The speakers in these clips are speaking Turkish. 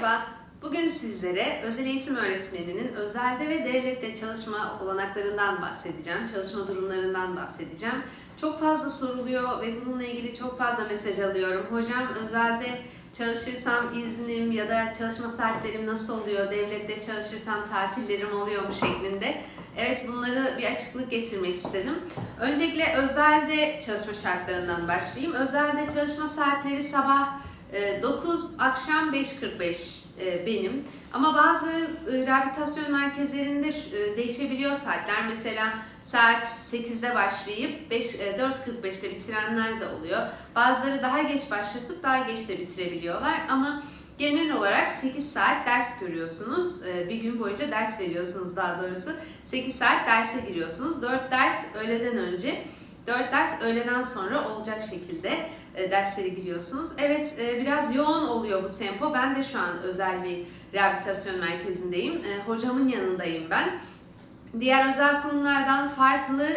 Merhaba, bugün sizlere özel eğitim öğretmeninin özelde ve devlette çalışma olanaklarından bahsedeceğim, çalışma durumlarından bahsedeceğim. Çok fazla soruluyor ve bununla ilgili çok fazla mesaj alıyorum. Hocam özelde çalışırsam iznim ya da çalışma saatlerim nasıl oluyor, devlette çalışırsam tatillerim oluyor mu şeklinde. Evet bunları bir açıklık getirmek istedim. Öncelikle özelde çalışma şartlarından başlayayım. Özelde çalışma saatleri sabah 9, akşam 5.45 e, benim. Ama bazı e, rehabilitasyon merkezlerinde e, değişebiliyor saatler. Mesela saat 8'de başlayıp 5, e, 4.45'te bitirenler de oluyor. Bazıları daha geç başlatıp daha geç de bitirebiliyorlar. Ama genel olarak 8 saat ders görüyorsunuz. Bir gün boyunca ders veriyorsunuz daha doğrusu. 8 saat derse giriyorsunuz. 4 ders öğleden önce, 4 ders öğleden sonra olacak şekilde e, dersleri giriyorsunuz. Evet e, biraz yoğun oluyor bu tempo. Ben de şu an özel bir rehabilitasyon merkezindeyim. E, Hocamın yanındayım ben. Diğer özel kurumlardan farklı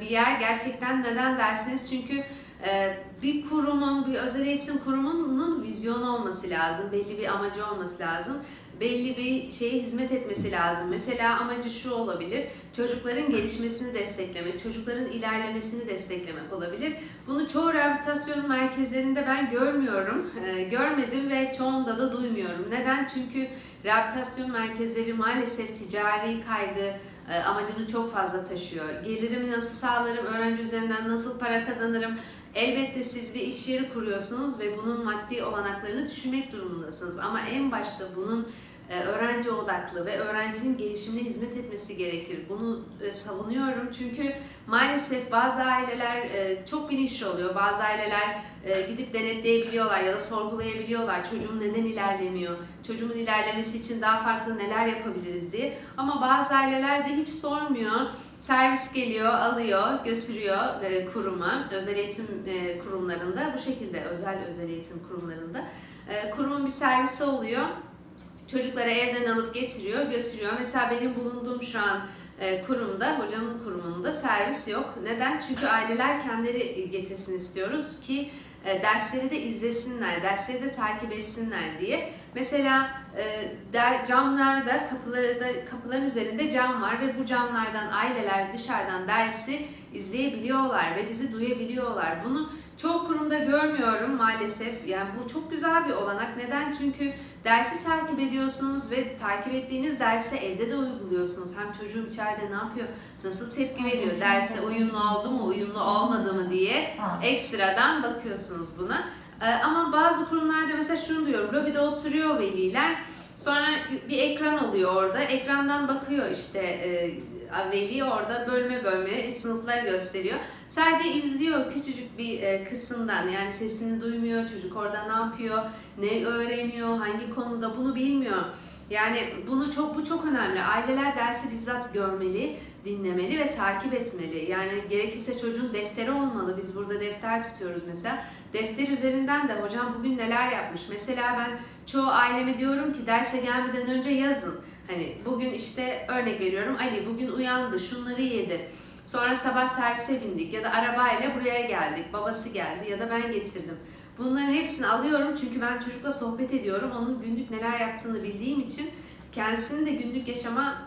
bir yer gerçekten neden dersiniz? Çünkü bir kurumun, bir özel eğitim kurumunun vizyonu olması lazım, belli bir amacı olması lazım, belli bir şeye hizmet etmesi lazım. Mesela amacı şu olabilir, çocukların gelişmesini desteklemek, çocukların ilerlemesini desteklemek olabilir. Bunu çoğu rehabilitasyon merkezlerinde ben görmüyorum, e, görmedim ve çoğunda da duymuyorum. Neden? Çünkü rehabilitasyon merkezleri maalesef ticari kaygı, amacını çok fazla taşıyor. Gelirimi nasıl sağlarım, öğrenci üzerinden nasıl para kazanırım? Elbette siz bir iş yeri kuruyorsunuz ve bunun maddi olanaklarını düşünmek durumundasınız. Ama en başta bunun öğrenci odaklı ve öğrencinin gelişimine hizmet etmesi gerekir. Bunu e, savunuyorum çünkü maalesef bazı aileler e, çok bilinçli oluyor. Bazı aileler e, gidip denetleyebiliyorlar ya da sorgulayabiliyorlar. Çocuğum neden ilerlemiyor? Çocuğumun ilerlemesi için daha farklı neler yapabiliriz diye. Ama bazı aileler de hiç sormuyor. Servis geliyor, alıyor, götürüyor e, kuruma, özel eğitim e, kurumlarında, bu şekilde özel özel eğitim kurumlarında. E, kurumun bir servisi oluyor. Çocukları evden alıp getiriyor, götürüyor. Mesela benim bulunduğum şu an e, kurumda, hocamın kurumunda servis yok. Neden? Çünkü aileler kendileri getirsin istiyoruz ki e, dersleri de izlesinler, dersleri de takip etsinler diye. Mesela e, camlarda, kapıları da, kapıların üzerinde cam var ve bu camlardan aileler dışarıdan dersi izleyebiliyorlar ve bizi duyabiliyorlar. Bunu çoğu kurumda görmüyorum maalesef. Yani bu çok güzel bir olanak. Neden? Çünkü dersi takip ediyorsunuz ve takip ettiğiniz dersi evde de uyguluyorsunuz. Hem çocuğum içeride ne yapıyor, nasıl tepki veriyor, derse uyumlu oldu mu, uyumlu olmadı mı diye ekstradan bakıyorsunuz buna. Ee, ama bazı kurumlarda mesela şunu diyorum, lobide oturuyor veliler. Sonra bir ekran oluyor orada. Ekrandan bakıyor işte e, veli orada bölme bölme sınıfları gösteriyor. Sadece izliyor küçücük bir e, kısımdan yani sesini duymuyor. Çocuk orada ne yapıyor, ne öğreniyor, hangi konuda bunu bilmiyor. Yani bunu çok bu çok önemli. Aileler dersi bizzat görmeli, dinlemeli ve takip etmeli. Yani gerekirse çocuğun defteri olmalı. Biz burada defter tutuyoruz mesela. Defter üzerinden de hocam bugün neler yapmış. Mesela ben çoğu aileme diyorum ki derse gelmeden önce yazın. Hani bugün işte örnek veriyorum Ali bugün uyandı, şunları yedi. Sonra sabah servise bindik ya da arabayla buraya geldik. Babası geldi ya da ben getirdim. Bunların hepsini alıyorum çünkü ben çocukla sohbet ediyorum. Onun günlük neler yaptığını bildiğim için kendisinin de günlük yaşama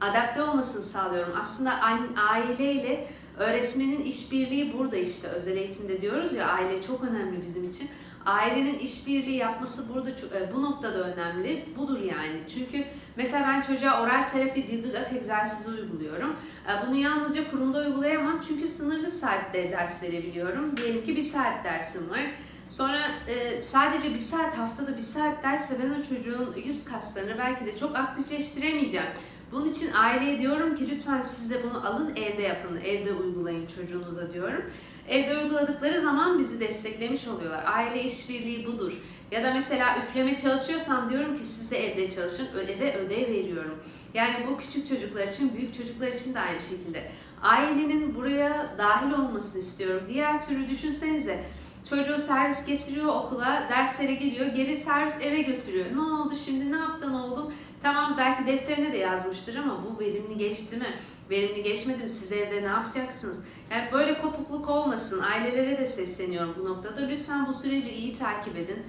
adapte olmasını sağlıyorum. Aslında aileyle öğretmenin işbirliği burada işte özel eğitimde diyoruz ya aile çok önemli bizim için. Ailenin işbirliği yapması burada e, bu noktada önemli. Budur yani. Çünkü mesela ben çocuğa oral terapi, dil dudak egzersizi uyguluyorum. E, Bunu yalnızca kurumda uygulayamam çünkü sınırlı saatte ders verebiliyorum. Diyelim ki bir saat dersim var. Sonra e, sadece bir saat haftada bir saat derse ben o çocuğun yüz kaslarını belki de çok aktifleştiremeyeceğim. Bunun için aileye diyorum ki lütfen siz de bunu alın evde yapın, evde uygulayın çocuğunuza diyorum. Evde uyguladıkları zaman bizi desteklemiş oluyorlar. Aile işbirliği budur. Ya da mesela üfleme çalışıyorsam diyorum ki siz de evde çalışın, ödeve ödev veriyorum. Yani bu küçük çocuklar için, büyük çocuklar için de aynı şekilde. Ailenin buraya dahil olmasını istiyorum. Diğer türlü düşünsenize Çocuğu servis getiriyor okula, derslere geliyor, geri servis eve götürüyor. Ne oldu şimdi, ne yaptın oğlum? Tamam belki defterine de yazmıştır ama bu verimli geçti mi? Verimli geçmedi mi? Siz evde ne yapacaksınız? Yani böyle kopukluk olmasın. Ailelere de sesleniyorum bu noktada. Lütfen bu süreci iyi takip edin.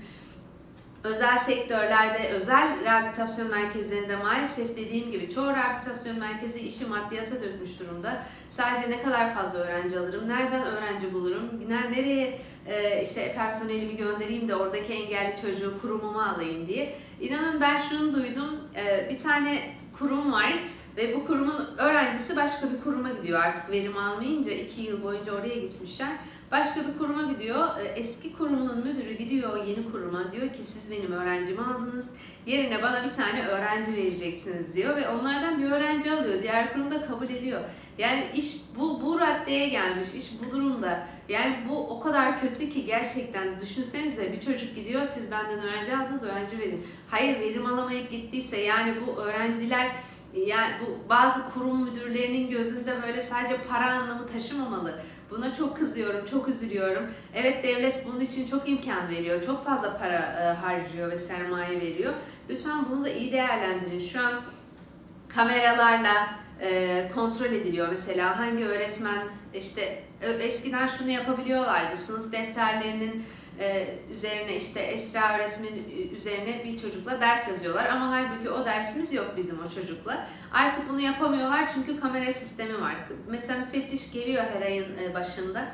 özel sektörlerde, özel rehabilitasyon merkezlerinde maalesef dediğim gibi çoğu rehabilitasyon merkezi işi maddiyata dökmüş durumda. Sadece ne kadar fazla öğrenci alırım, nereden öğrenci bulurum, ner- nereye e, işte personelimi göndereyim de oradaki engelli çocuğu kurumuma alayım diye. İnanın ben şunu duydum, e, bir tane kurum var ve bu kurumun öğrencisi başka bir kuruma gidiyor artık verim almayınca iki yıl boyunca oraya gitmişler. Başka bir kuruma gidiyor. E, Eski kurumun müdürü gidiyor yeni kuruma diyor ki siz benim öğrencimi aldınız. Yerine bana bir tane öğrenci vereceksiniz diyor ve onlardan bir öğrenci alıyor. Diğer kurum da kabul ediyor. Yani iş bu bu raddeye gelmiş. iş bu durumda. Yani bu o kadar kötü ki gerçekten düşünsenize bir çocuk gidiyor siz benden öğrenci aldınız öğrenci verin. Hayır verim alamayıp gittiyse yani bu öğrenciler yani bu bazı kurum müdürlerinin gözünde böyle sadece para anlamı taşımamalı. Buna çok kızıyorum, çok üzülüyorum. Evet devlet bunun için çok imkan veriyor, çok fazla para e, harcıyor ve sermaye veriyor. Lütfen bunu da iyi değerlendirin. Şu an kameralarla e, kontrol ediliyor mesela hangi öğretmen işte ö- eskiden şunu yapabiliyorlardı sınıf defterlerinin e, üzerine işte Esra öğretmeni üzerine bir çocukla ders yazıyorlar ama halbuki o dersimiz yok bizim o çocukla. Artık bunu yapamıyorlar çünkü kamera sistemi var. Mesela müfettiş geliyor her ayın e, başında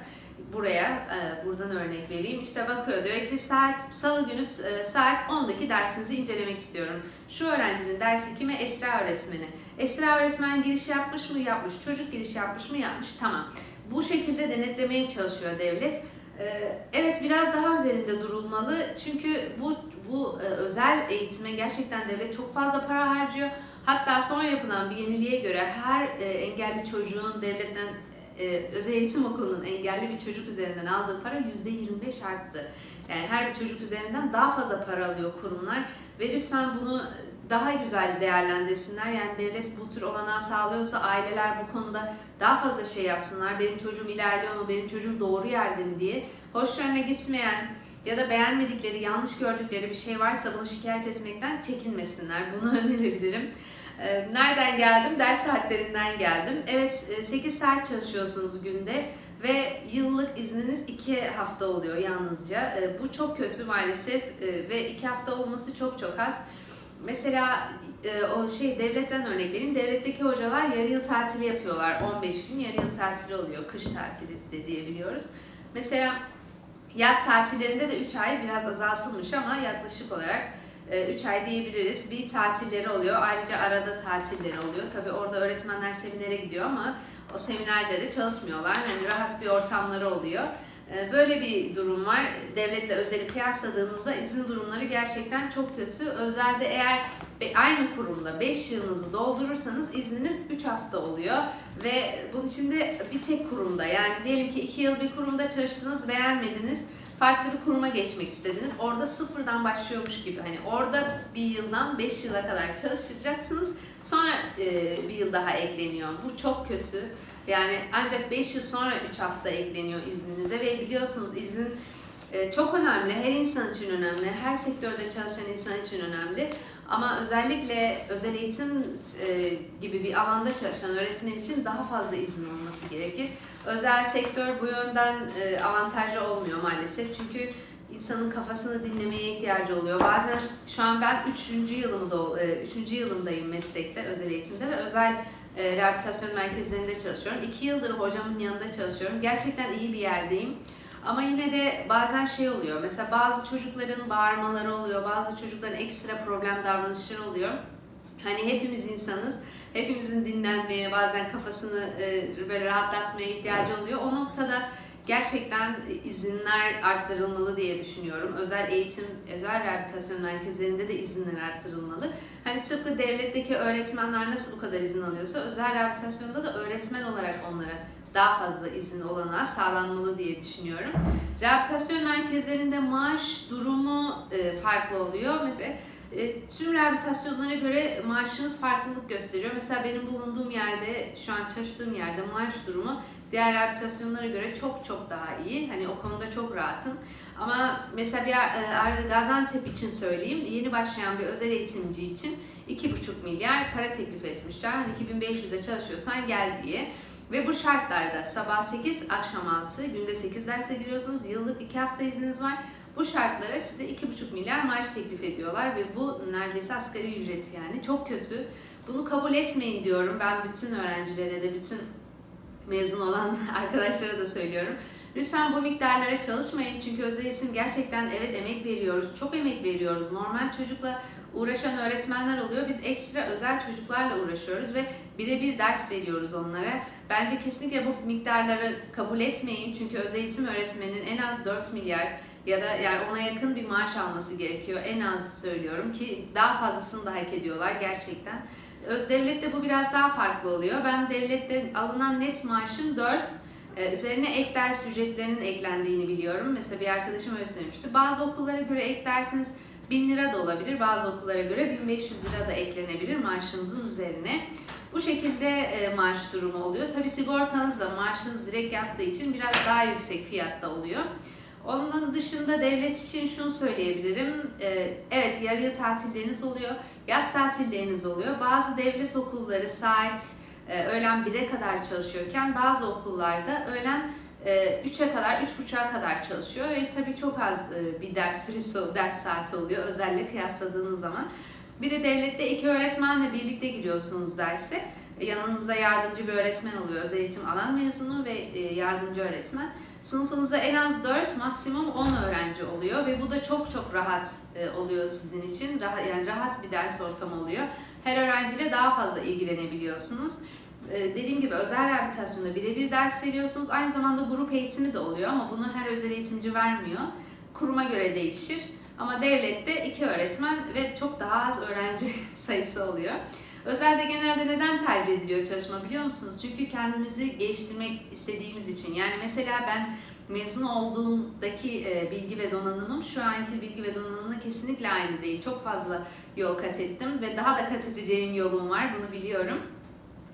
buraya, e, buradan örnek vereyim. İşte bakıyor diyor ki saat salı günü e, saat 10'daki dersinizi incelemek istiyorum. Şu öğrencinin dersi kime? Esra öğretmeni. Esra öğretmen giriş yapmış mı? Yapmış. Çocuk giriş yapmış mı? Yapmış. Tamam. Bu şekilde denetlemeye çalışıyor devlet. Ee, Evet biraz daha üzerinde durulmalı çünkü bu bu e, özel eğitime gerçekten devlet çok fazla para harcıyor. Hatta son yapılan bir yeniliğe göre her e, engelli çocuğun devletten e, özel eğitim okulunun engelli bir çocuk üzerinden aldığı para %25 arttı. Yani her bir çocuk üzerinden daha fazla para alıyor kurumlar ve lütfen bunu daha güzel değerlendirsinler. Yani devlet bu tür olanağı sağlıyorsa aileler bu konuda daha fazla şey yapsınlar. Benim çocuğum ilerliyor mu, benim çocuğum doğru yerde mi diye. Hoşlarına gitmeyen ya da beğenmedikleri, yanlış gördükleri bir şey varsa bunu şikayet etmekten çekinmesinler. Bunu önerebilirim. Ee, Nereden geldim? Ders saatlerinden geldim. Evet 8 saat çalışıyorsunuz günde ve yıllık izniniz 2 hafta oluyor yalnızca. Ee, Bu çok kötü maalesef Ee, ve 2 hafta olması çok çok az. Mesela e, o şey devletten örnek vereyim. Devletteki hocalar yarı yıl tatili yapıyorlar. 15 gün yarı yıl tatili oluyor. Kış tatili de diyebiliyoruz. Mesela yaz tatillerinde de 3 ay biraz azaltılmış ama yaklaşık olarak 3 ay diyebiliriz. Bir tatilleri oluyor. Ayrıca arada tatilleri oluyor. Tabii orada öğretmenler seminere gidiyor ama o seminerde de çalışmıyorlar. Hani rahat bir ortamları oluyor. Ee, Böyle bir durum var. Devletle özeli kıyasladığımızda izin durumları gerçekten çok kötü. Özelde eğer aynı kurumda 5 yılınızı doldurursanız izniniz 3 hafta oluyor. Ve bunun içinde bir tek kurumda yani diyelim ki 2 yıl bir kurumda çalıştınız beğenmediniz. Farklı bir kuruma geçmek istediniz. Orada sıfırdan başlıyormuş gibi. Hani orada bir yıldan 5 yıla kadar çalışacaksınız. Sonra e, bir yıl daha ekleniyor. Bu çok kötü. Yani ancak 5 yıl sonra 3 hafta ekleniyor izninize ve biliyorsunuz izin çok önemli. Her insan için önemli. Her sektörde çalışan insan için önemli. Ama özellikle özel eğitim e, gibi bir alanda çalışan öğretmen için daha fazla izin olması gerekir. Özel sektör bu yönden e, avantajlı olmuyor maalesef. Çünkü insanın kafasını dinlemeye ihtiyacı oluyor. Bazen şu an ben 3. yılımda 3. yılımdayım meslekte, özel eğitimde ve özel e, rehabilitasyon merkezlerinde çalışıyorum. 2 yıldır hocamın yanında çalışıyorum. Gerçekten iyi bir yerdeyim. Ama yine de bazen şey oluyor. Mesela bazı çocukların bağırmaları oluyor. Bazı çocukların ekstra problem davranışları oluyor. Hani hepimiz insanız. Hepimizin dinlenmeye, bazen kafasını e, böyle rahatlatmaya ihtiyacı oluyor. O noktada gerçekten izinler arttırılmalı diye düşünüyorum. Özel eğitim, özel rehabilitasyon merkezlerinde de izinler arttırılmalı. Hani tıpkı devletteki öğretmenler nasıl bu kadar izin alıyorsa özel rehabilitasyonda da öğretmen olarak onlara daha fazla izin olanağı sağlanmalı diye düşünüyorum. Rehabilitasyon merkezlerinde maaş durumu e, farklı oluyor. Mesela e, tüm rehabilitasyonlara göre maaşınız farklılık gösteriyor. Mesela benim bulunduğum yerde, şu an çalıştığım yerde maaş durumu diğer rehabilitasyonlara göre çok çok daha iyi. Hani o konuda çok rahatım. Ama mesela bir e, Gaziantep için söyleyeyim. Yeni başlayan bir özel eğitimci için 2,5 milyar para teklif etmişler. Hani 2500'e çalışıyorsan gel diye. Ve bu şartlarda sabah 8, akşam 6, günde 8 derse giriyorsunuz. Yıllık 2 hafta izniniz var. Bu şartlara size 2,5 milyar maaş teklif ediyorlar ve bu neredeyse asgari ücret yani. Çok kötü. Bunu kabul etmeyin diyorum. Ben bütün öğrencilere de bütün mezun olan arkadaşlara da söylüyorum. Lütfen bu miktarlara çalışmayın çünkü özel eğitim gerçekten evet emek veriyoruz, çok emek veriyoruz. Normal çocukla uğraşan öğretmenler oluyor. Biz ekstra özel çocuklarla uğraşıyoruz ve birebir ders veriyoruz onlara. Bence kesinlikle bu miktarları kabul etmeyin çünkü özel eğitim öğretmeninin en az 4 milyar ya da yani ona yakın bir maaş alması gerekiyor. En az söylüyorum ki daha fazlasını da hak ediyorlar gerçekten. Devlette bu biraz daha farklı oluyor. Ben devlette alınan net maaşın 4, ee, Üzerine ek ders ücretlerinin eklendiğini biliyorum. Mesela bir arkadaşım öyle söylemişti. Bazı okullara göre ek dersiniz 1000 lira da olabilir. Bazı okullara göre 1500 lira da eklenebilir maaşınızın üzerine. Bu şekilde e, maaş durumu oluyor. Tabi sigortanızla maaşınız direkt yattığı için biraz daha yüksek fiyatta oluyor. Onun dışında devlet için şunu söyleyebilirim. Ee, Evet yarı yıl tatilleriniz oluyor, yaz tatilleriniz oluyor. Bazı devlet okulları saat e, öğlen 1'e kadar çalışıyorken bazı okullarda öğlen e, 3'e kadar, 3.30'a kadar çalışıyor ve tabii çok az e, bir ders süresi, ders saati oluyor özellikle kıyasladığınız zaman. Bir de devlette iki öğretmenle birlikte giriyorsunuz derse. E, Yanınızda yardımcı bir öğretmen oluyor. Özel eğitim alan mezunu ve e, yardımcı öğretmen. Sınıfınızda en az 4, maksimum 10 öğrenci oluyor ve bu da çok çok rahat oluyor sizin için. Rahat, yani rahat bir ders ortamı oluyor. Her öğrenciyle daha fazla ilgilenebiliyorsunuz. Ee, dediğim gibi özel rehabilitasyonda birebir ders veriyorsunuz. Aynı zamanda grup eğitimi de oluyor ama bunu her özel eğitimci vermiyor. Kuruma göre değişir. Ama devlette iki öğretmen ve çok daha az öğrenci sayısı oluyor. Özelde genelde neden tercih ediliyor çalışma biliyor musunuz? Çünkü kendimizi geliştirmek istediğimiz için. Yani mesela ben mezun olduğumdaki e, bilgi ve donanımım şu anki bilgi ve donanımla kesinlikle aynı değil. Çok fazla yol kat ettim ve daha da kat edeceğim yolum var. Bunu biliyorum.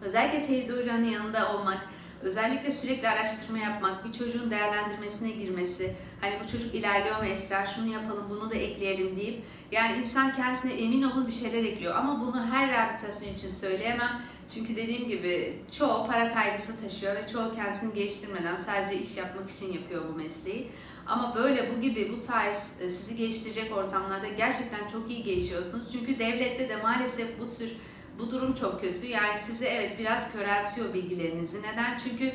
Özellikle Tevhid Hoca'nın yanında olmak, özellikle sürekli araştırma yapmak, bir çocuğun değerlendirmesine girmesi, hani bu çocuk ilerliyor mu Esra, şunu yapalım, bunu da ekleyelim deyip, yani insan kendisine emin olun bir şeyler ekliyor. Ama bunu her rehabilitasyon için söyleyemem. Çünkü dediğim gibi çoğu para kaygısı taşıyor ve çoğu kendisini geliştirmeden sadece iş yapmak için yapıyor bu mesleği. Ama böyle bu gibi bu tarz e, sizi geliştirecek ortamlarda gerçekten çok iyi gelişiyorsunuz. Çünkü devlette de maalesef bu tür bu durum çok kötü. Yani size evet biraz köreltiyor bilgilerinizi. Neden? Çünkü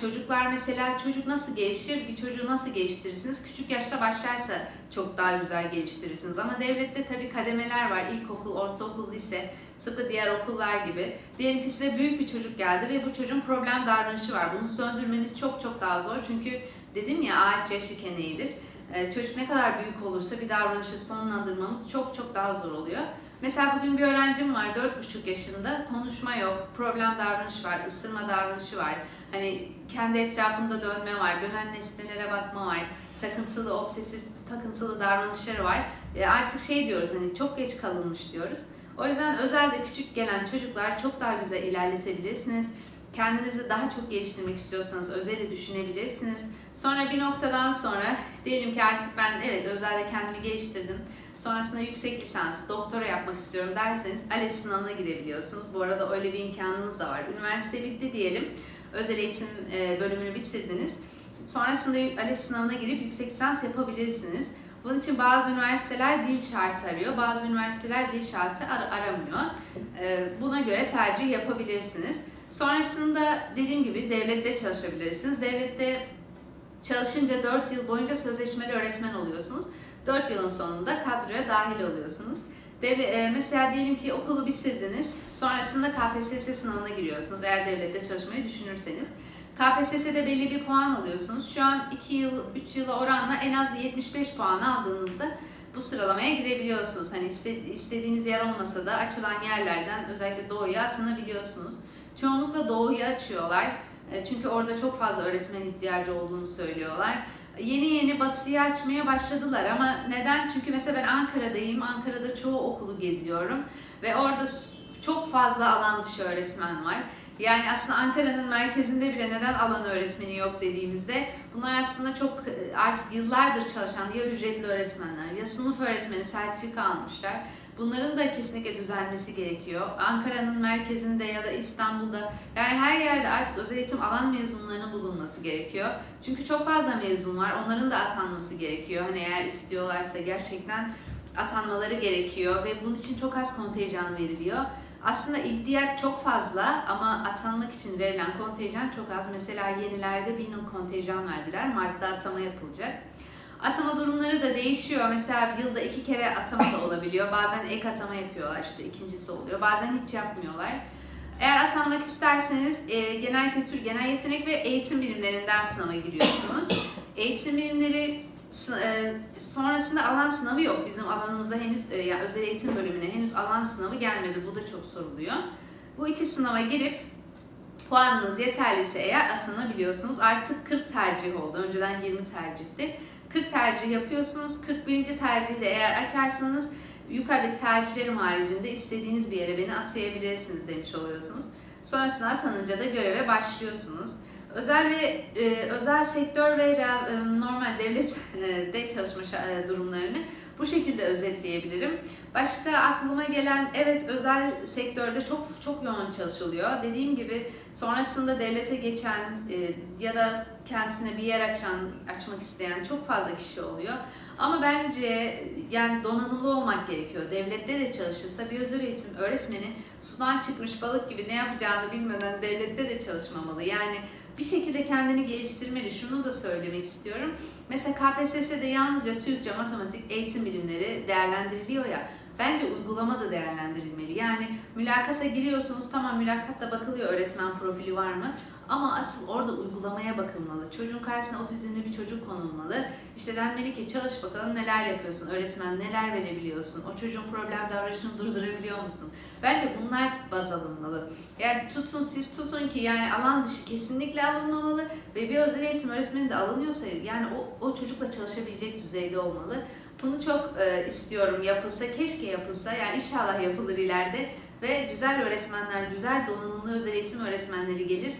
çocuklar mesela çocuk nasıl gelişir, bir çocuğu nasıl geliştirirsiniz? Küçük yaşta başlarsa çok daha güzel geliştirirsiniz. Ama devlette tabii kademeler var. İlkokul, ortaokul, lise, tıpkı diğer okullar gibi. Diyelim ki size büyük bir çocuk geldi ve bu çocuğun problem davranışı var. Bunu söndürmeniz çok çok daha zor. Çünkü dedim ya ağaç yaşıken eğilir. Çocuk ne kadar büyük olursa bir davranışı sonlandırmamız çok çok daha zor oluyor. Mesela bugün bir öğrencim var 4,5 yaşında konuşma yok, problem davranış var, ısırma davranışı var. Hani kendi etrafında dönme var, dönen nesnelere bakma var, takıntılı, obsesif, takıntılı davranışları var. E artık şey diyoruz hani çok geç kalınmış diyoruz. O yüzden özelde küçük gelen çocuklar çok daha güzel ilerletebilirsiniz. Kendinizi daha çok geliştirmek istiyorsanız özeli düşünebilirsiniz. Sonra bir noktadan sonra diyelim ki artık ben evet özelde kendimi geliştirdim. Sonrasında yüksek lisans, doktora yapmak istiyorum derseniz ALES sınavına girebiliyorsunuz. Bu arada öyle bir imkanınız da var. Üniversite bitti diyelim. Özel eğitim e, bölümünü bitirdiniz. Sonrasında ALES sınavına girip yüksek lisans yapabilirsiniz. Bunun için bazı üniversiteler dil şartı arıyor, bazı üniversiteler dil şartı ar- aramıyor. E, Buna göre tercih yapabilirsiniz. Sonrasında dediğim gibi devlette çalışabilirsiniz. Devlette çalışınca 4 yıl boyunca sözleşmeli öğretmen oluyorsunuz. 4 yılın sonunda kadroya dahil oluyorsunuz. Devle, e, mesela diyelim ki okulu bitirdiniz, sonrasında KPSS sınavına giriyorsunuz eğer devlette çalışmayı düşünürseniz. KPSS'de belli bir puan alıyorsunuz. Şu an 2 yıl, 3 yıla oranla en az 75 puan aldığınızda bu sıralamaya girebiliyorsunuz. Hani iste- istediğiniz yer olmasa da açılan yerlerden özellikle doğuya atanabiliyorsunuz. Çoğunlukla doğuyu açıyorlar. E, Çünkü orada çok fazla öğretmen ihtiyacı olduğunu söylüyorlar. Yeni yeni batıyı açmaya başladılar ama neden? Çünkü mesela ben Ankara'dayım. Ankara'da çoğu okulu geziyorum ve orada çok fazla alan dışı öğretmen var. Yani aslında Ankara'nın merkezinde bile neden alan öğretmeni yok dediğimizde bunlar aslında çok e, artık yıllardır çalışan ya ücretli öğretmenler ya sınıf öğretmeni sertifika almışlar. Bunların da kesinlikle düzelmesi gerekiyor. Ankara'nın merkezinde ya da İstanbul'da yani her yerde artık özel eğitim alan mezunlarının bulunması gerekiyor. Çünkü çok fazla mezun var. Onların da atanması gerekiyor. Hani eğer istiyorlarsa gerçekten atanmaları gerekiyor ve bunun için çok az kontenjan veriliyor. Aslında ihtiyaç çok fazla ama atanmak için verilen kontenjan çok az. Mesela yenilerde bir kontenjan verdiler. Mart'ta atama yapılacak. Atama durumları da değişiyor. Mesela yılda iki kere atama da olabiliyor. Bazen ek atama yapıyorlar işte ikincisi oluyor. Bazen hiç yapmıyorlar. Eğer atanmak isterseniz e, genel kültür, genel yetenek ve eğitim bilimlerinden sınava giriyorsunuz. Eğitim bilimleri sonrasında alan sınavı yok. Bizim alanımıza henüz, e, yani özel eğitim bölümüne henüz alan sınavı gelmedi. Bu da çok soruluyor. Bu iki sınava girip puanınız yeterliyse eğer atanabiliyorsunuz. Artık 40 tercih oldu. Önceden 20 tercihti. 40 tercih yapıyorsunuz. 41. tercihde eğer açarsanız yukarıdaki tercihlerim haricinde istediğiniz bir yere beni atayabilirsiniz demiş oluyorsunuz. Sonrasında atanınca da göreve başlıyorsunuz. Özel ve e, özel sektör ve e, normal devlette çalışma e, durumlarını bu şekilde özetleyebilirim. Başka aklıma gelen evet özel sektörde çok çok yoğun çalışılıyor. Dediğim gibi sonrasında devlete geçen e, ya da kendisine bir yer açan, açmak isteyen çok fazla kişi oluyor. Ama bence yani donanımlı olmak gerekiyor. Devlette de çalışırsa bir özel eğitim öğretmeni sudan çıkmış balık gibi ne yapacağını bilmeden devlette de çalışmamalı. Yani bir şekilde kendini geliştirmeli. Şunu da söylemek istiyorum. Mesela KPSS'de yalnızca Türkçe, matematik, eğitim bilimleri değerlendiriliyor ya. Bence uygulama da değerlendirilmeli. Yani mülakata giriyorsunuz tamam mülakatta bakılıyor öğretmen profili var mı? Ama asıl orada uygulamaya bakılmalı. Çocuğun karşısına otizmli bir çocuk konulmalı. İşte denmeli ki çalış bakalım neler yapıyorsun, öğretmen neler verebiliyorsun, o çocuğun problem davranışını durdurabiliyor musun? Bence bunlar baz alınmalı. Yani tutun siz tutun ki yani alan dışı kesinlikle alınmamalı ve bir özel eğitim öğretmeni de alınıyorsa yani o, o çocukla çalışabilecek düzeyde olmalı. Bunu çok e, istiyorum yapılsa, keşke yapılsa yani inşallah yapılır ileride ve güzel öğretmenler, güzel donanımlı özel eğitim öğretmenleri gelir.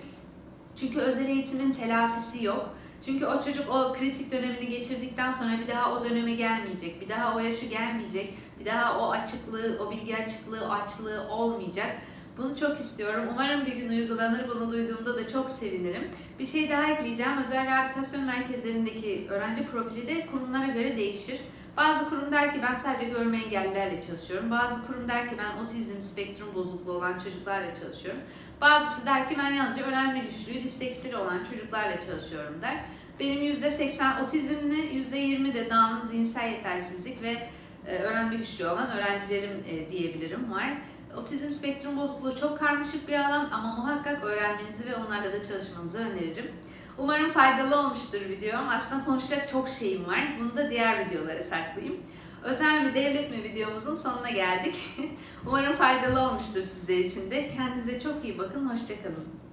Çünkü özel eğitimin telafisi yok. Çünkü o çocuk o kritik dönemini geçirdikten sonra bir daha o döneme gelmeyecek. Bir daha o yaşı gelmeyecek. Bir daha o açıklığı, o bilgi açıklığı, o açlığı olmayacak. Bunu çok istiyorum. Umarım bir gün uygulanır. Bunu duyduğumda da çok sevinirim. Bir şey daha ekleyeceğim. Özel rehabilitasyon merkezlerindeki öğrenci profili de kurumlara göre değişir. Bazı kurum der ki ben sadece görme engellilerle çalışıyorum. Bazı kurum der ki ben otizm spektrum bozukluğu olan çocuklarla çalışıyorum. Bazısı der ki ben yalnızca öğrenme güçlüğü, disleksili olan çocuklarla çalışıyorum der. Benim %80 otizmli, %20 de Down, zihinsel yetersizlik ve e, öğrenme güçlüğü olan öğrencilerim e, diyebilirim var. Otizm spektrum bozukluğu çok karmaşık bir alan ama muhakkak öğrenmenizi ve onlarla da çalışmanızı öneririm. Umarım faydalı olmuştur videom. Aslında konuşacak çok şeyim var. Bunu da diğer videolara saklayayım. Özel mi devlet mi videomuzun sonuna geldik. Umarım faydalı olmuştur sizler için de. Kendinize çok iyi bakın. Hoşçakalın.